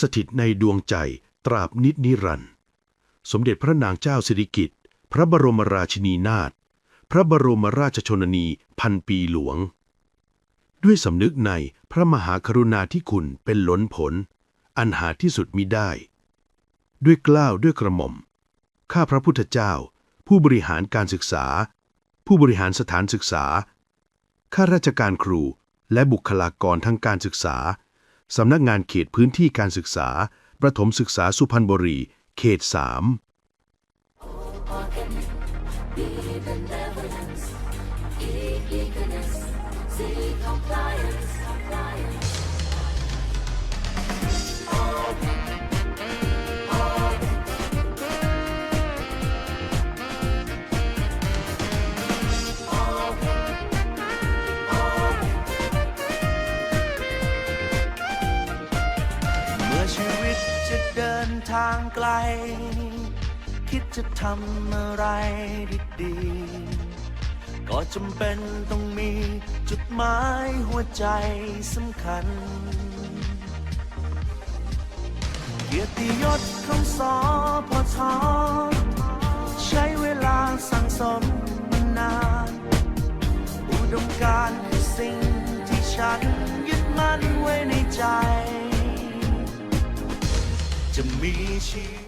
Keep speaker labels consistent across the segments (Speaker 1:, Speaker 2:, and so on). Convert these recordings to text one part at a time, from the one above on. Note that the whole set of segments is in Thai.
Speaker 1: สถิตในดวงใจตราบนิจนิรันดร์สมเด็จพระนางเจ้าสิริกิติ์พระบรมราชินีนาถพระบรมราชชนนีพันปีหลวง ด้วยสำนึกในพระมหากรุณาธิคุณเป็นล้นผล อันหาที่สุดมิได้ ด้วยกล้าวด้วยกระหม่อม ข้าพระพุทธเจ้า ผู้บริหารการศึกษา ผู้บริหารสถานศึกษา ข้าราชการครูและบุคลากรทางการศึกษา สำนักงานเขตพื้นที่การศึกษา ประถมศึกษาสุพรรณบุรี เขต 3
Speaker 2: คิดจะทำอะไรดีๆ ก็จำเป็นต้องมีจุดหมายหัวใจสำคัญ เกียรติยศของสอพอทอใช้เวลาสั่งสมมานาน อุดมการณ์คือสิ่งที่ฉันยึดมั่นไว้ในใจ จะมีชีวิต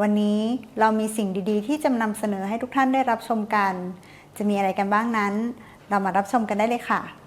Speaker 3: วันนี้เรามีสิ่งดีๆ ที่จะนำเสนอให้ทุกท่านได้รับชมกัน จะมีอะไรกันบ้างนั้น เรามารับชมกันได้เลยค่ะ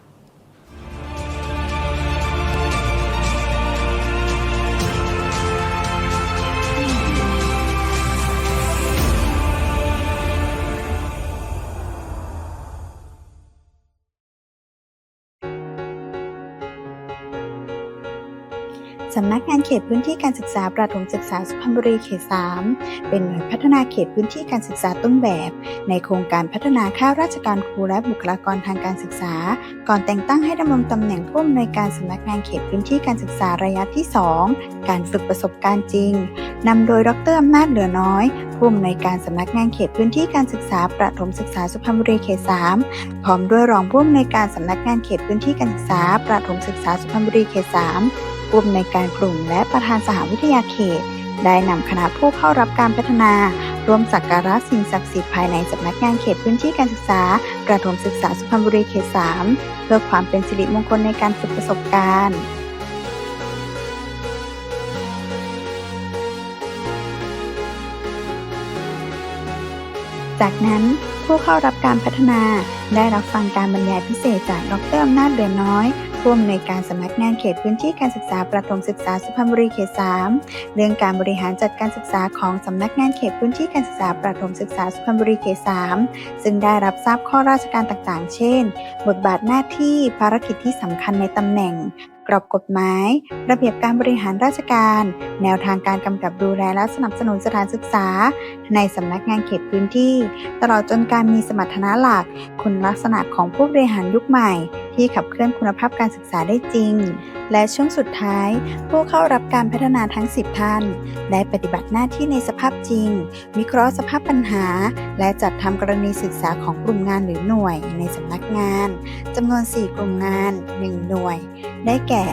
Speaker 3: สำนักงานเขตพื้นที่การศึกษาประถมศึกษาสุพรรณบุรีเขต 3 เป็นหน่วยพัฒนาเขตพื้นที่การศึกษาต้นแบบ ในโครงการพัฒนาข้าราชการครูและบุคลากรทางการศึกษา ก่อนแต่งตั้งให้ดำรงตำแหน่งผู้อำนวยการสำนักงานเขตพื้นที่การศึกษาระยะที่ 2 การฝึกประสบการณ์จริงนำโดยดรอำนาจเหลือน้อยผู้อำนวยการสำนักงานเขตพื้นที่การศึกษาประถมศึกษาสุพรรณบุรีเขต 3 พร้อมด้วยรองผู้อำนวยการสำนักงานเขตพื้นที่การศึกษาประถมศึกษาสุพรรณบุรีเขต 3 ผู้อำนวยการกลุ่มและประธานสหวิทยาเขต ได้นำคณะผู้เข้ารับการพัฒนา ร่วมสักการะสิ่งศักดิ์สิทธิ์ภายในสำนักงานเขตพื้นที่การศึกษา ประถมศึกษาสุพรรณบุรีเขต 3 เพื่อความเป็นสิริมงคลในการฝึกประสบการณ์จากนั้นผู้เข้ารับการพัฒนาได้รับฟังการบรรยายพิเศษจากดรอำนาจเดือนน้อย ผู้อำนวยการสำนักงานเขตพื้นที่การศึกษาประถมศึกษาสุพรรณบุรีเขต 3 เรื่องการบริหารจัดการศึกษาของสำนักงานเขตพื้นที่การศึกษาประถมศึกษาสุพรรณบุรีเขต 3 ซึ่งได้รับทราบข้อราชการต่างๆ เช่น บทบาทหน้าที่ภารกิจที่สำคัญในตำแหน่งกรอบกฎหมาย ระเบียบการบริหารราชการ แนวทางการกำกับดูแลและสนับสนุนสถานศึกษา ในสำนักงานเขตพื้นที่ ตลอดจนการมีสมรรถนะหลัก คุณลักษณะของผู้บริหารยุคใหม่ ที่ขับเคลื่อนคุณภาพการศึกษาได้จริง และช่วงสุดท้าย ผู้เข้ารับการพัฒนาทั้ง 10 ท่าน ได้ปฏิบัติหน้าที่ในสภาพจริง วิเคราะห์สภาพปัญหา และจัดทำกรณีศึกษาของกลุ่มงานหรือหน่วยในสำนักงานจำนวน 4 กลุ่มงาน 1 หน่วย ได้แก่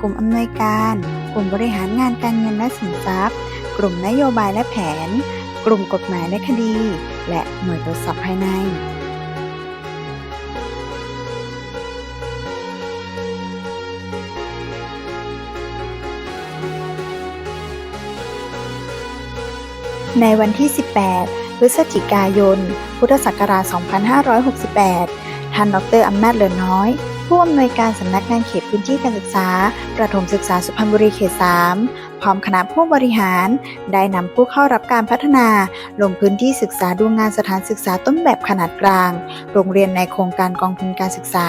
Speaker 3: กลุ่มอำนวยการ กลุ่มบริหารงานการเงินและสินทรัพย์ กลุ่มนโยบายและแผน กลุ่มกฎหมายและคดี และหน่วยตรวจสอบภายใน ในวันที่ 18 พฤศจิกายน พุทธศักราช 2568 ท่านดรอำนาจเหลือน้อย ผู้อำนวยการสำนักงานเขตพื้นที่การศึกษา ประถมศึกษาสุพรรณบุรีเขต 3 พร้อมคณะผู้บริหาร ได้นำผู้เข้ารับการพัฒนา ลงพื้นที่ศึกษาดูงานสถานศึกษาต้นแบบขนาดกลาง โรงเรียนในโครงการกองทุนการศึกษา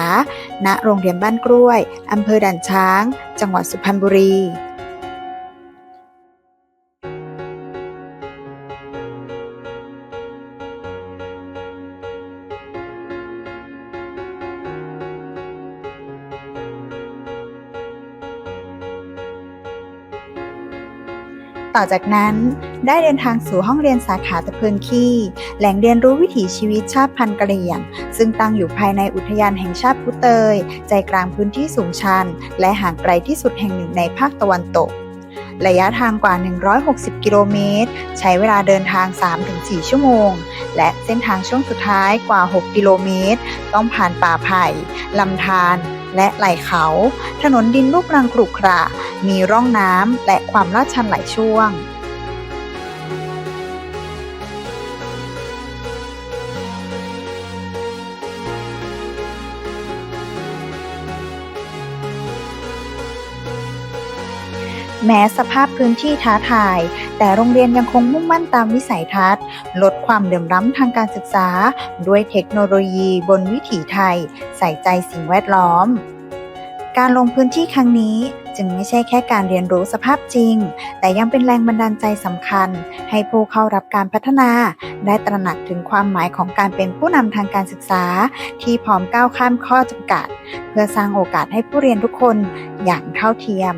Speaker 3: ณ โรงเรียนบ้านกล้วยอำเภอด่านช้าง จังหวัดสุพรรณบุรี ต่อจากนั้นได้เดินทางสู่ห้องเรียนสาขาตะเพินขี้ แหล่งเรียนรู้วิถีชีวิตชาติพันธุ์กะเหรี่ยง ซึ่งตั้งอยู่ภายในอุทยานแห่งชาติพุเตย ใจกลางพื้นที่สูงชัน และห่างไกลที่สุดแห่งหนึ่งในภาคตะวันตก ระยะทางกว่า 160 กิโลเมตร ใช้เวลาเดินทาง 3-4 ชั่วโมง และเส้นทางช่วงสุดท้ายกว่า 6 กิโลเมตร ต้องผ่านป่าไผ่ลำธาร และไหล่เขา ถนนดินลูกรังกรุขระ มีร่องน้ำและความลาดชันหลายช่วง แม้สภาพพื้นที่ท้าทาย แต่โรงเรียนยังคงมุ่งมั่นตามวิสัยทัศน์ ลดความเหลื่อมล้ำทางการศึกษา ด้วยเทคโนโลยีบนวิถีไทย ใส่ใจสิ่งแวดล้อม การลงพื้นที่ครั้งนี้จึงไม่ใช่แค่การเรียนรู้สภาพจริง แต่ยังเป็นแรงบันดาลใจสำคัญ ให้ผู้เข้ารับการพัฒนา ได้ตระหนักถึงความหมายของการเป็นผู้นำทางการศึกษา ที่พร้อมก้าวข้ามข้อจำกัด เพื่อสร้างโอกาสให้ผู้เรียนทุกคนอย่างเท่าเทียม